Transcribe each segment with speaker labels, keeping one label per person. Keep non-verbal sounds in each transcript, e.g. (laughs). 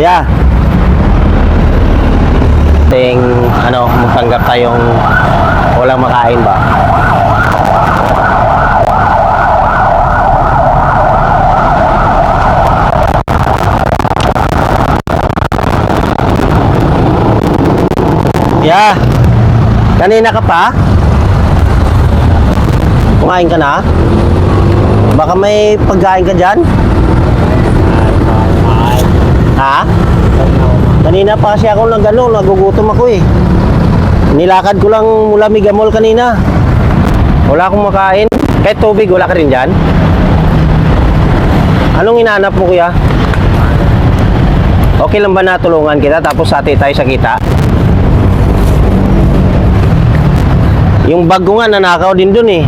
Speaker 1: Yeah. Ting ano, magtanggap tayong walang makain ba? Yeah. Kanina ka pa? Kumain ka na? Baka may pagkain ka dyan? Ha? Kanina pa kasi ako nag ano, nagugutom ako eh. Nilakad ko lang mula Mega Mall kanina. Wala akong makain. Kahit tubig, wala ka rin dyan? Anong inaanap mo kuya? Okay lang ba natulungan kita tapos sati tayo sa kita? Yung bag ko nga nanakaw din dun eh.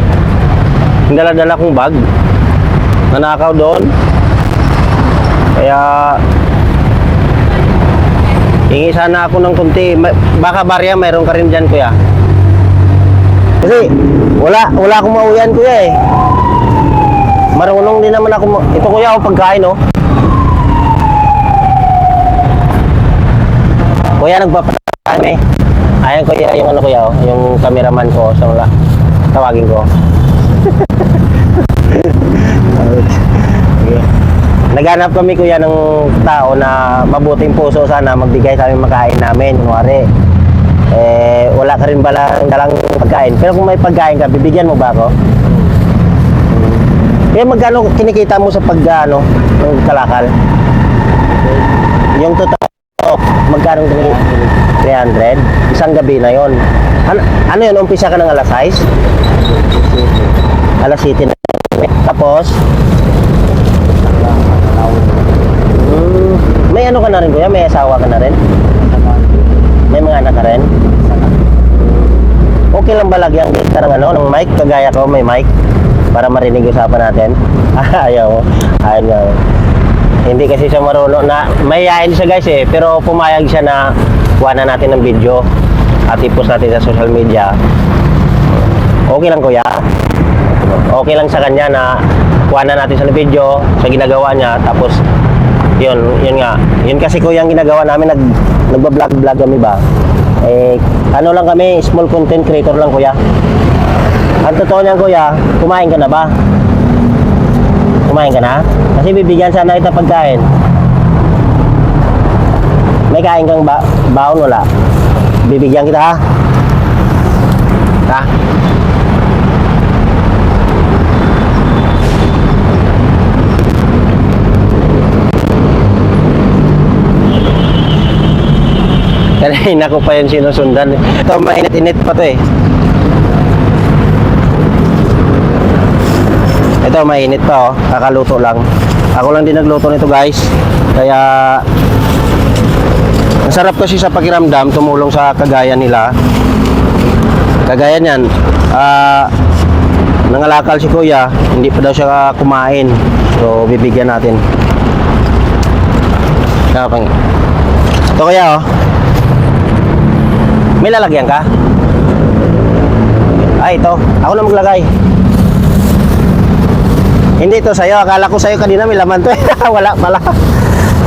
Speaker 1: Yung dala-dala kong bag. Nanakaw doon. Kaya Hingi sana ako ng kunti. Ma- Baka barya mayroon ka rin dyan, kuya. Kasi wala, wala akong mauyan, kuya eh. Marunong din naman ako. Ito kuya, ako pagkain, oh. Kuya, nagpapatakan eh. Ayan kuya, yung ano kuya, oh, yung cameraman ko. So, tawagin ko. Naghanap kami kuya ng tao na mabuting puso sana magbigay sa aming makain namin, kunwari. Eh, wala ka rin bala dalang pagkain. Pero kung may pagkain ka, bibigyan mo ba ako? Hmm. Eh, magkano kinikita mo sa pag, ano, ng kalakal? Yung totoo, magkano kinikita? 300? Isang gabi na yon. Ano, ano yun, umpisa ka ng alas 6? Alas 7 na. Tapos, Hmm, may ano ka na rin kuya? May asawa ka na rin? May mga anak ka rin? Okay lang ba lagyan kita ng ano, ng mic? Kagaya ko, may mic? Para marinig usapan natin? (laughs) Ayaw mo. Ayaw nga. Hindi kasi siya marunong na, mayayain siya guys eh, pero pumayag siya na kuha na natin ng video at ipost natin sa social media. Okay lang kuya? Okay lang sa kanya na kuha na natin sa video sa ginagawa niya tapos yun, yun nga. Yun kasi kuya ang ginagawa namin, nag, nagba-vlog-vlog kami ba? Eh, ano lang kami, small content creator lang kuya. Ang totoo niyan kuya, kumain ka na ba? Kumain ka na? Kasi bibigyan sana kita pagkain. May kain kang ba baon wala? Bibigyan kita? Ha? Kanina ko pa yun sinusundan. Ito, mainit-init pa to eh. Ito, mainit pa oh. Kakaluto lang. Ako lang din nagluto nito guys. Kaya, ang sarap kasi sa pakiramdam, tumulong sa kagaya nila. Kagaya niyan, ah, nangalakal si kuya, hindi pa daw siya kumain. So, bibigyan natin. Pang... Ito kaya oh. May lalagyan ka? Ay, ito. Ako na maglagay. Hindi ito sa'yo. Akala ko sa'yo kanina may laman to. (laughs) Wala pala.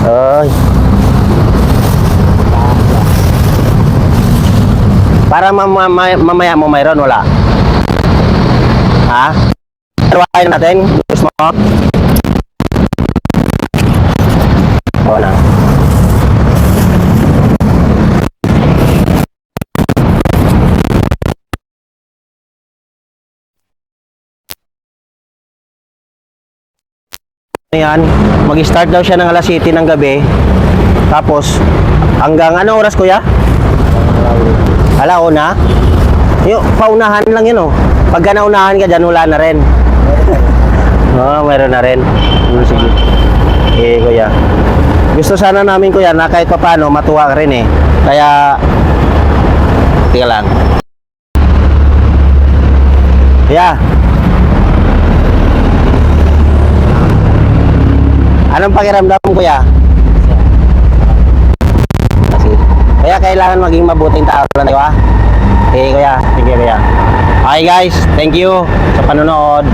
Speaker 1: Ay. Para mamaya, mamaya mo mayroon, wala. Ha? Taruahin natin. Gusto mo? Ayan, mag-start daw siya ng alas 7 ng gabi. Tapos, hanggang ano oras kuya? Alauna? Yung paunahan lang yun oh. Pagka naunahan ka dyan, wala na rin. (laughs) Oo, meron na rin. Hmm, sige. Eh, kuya. Gusto sana namin kuya na kahit pa paano matuwa ka rin eh. Kaya, tika lang. Yeah. Anong pakiramdam kuya? Kasi, kaya kailangan maging mabuting tao lang tayo, ha? Okay, kuya. You, kuya. Okay, guys. Thank you sa panonood.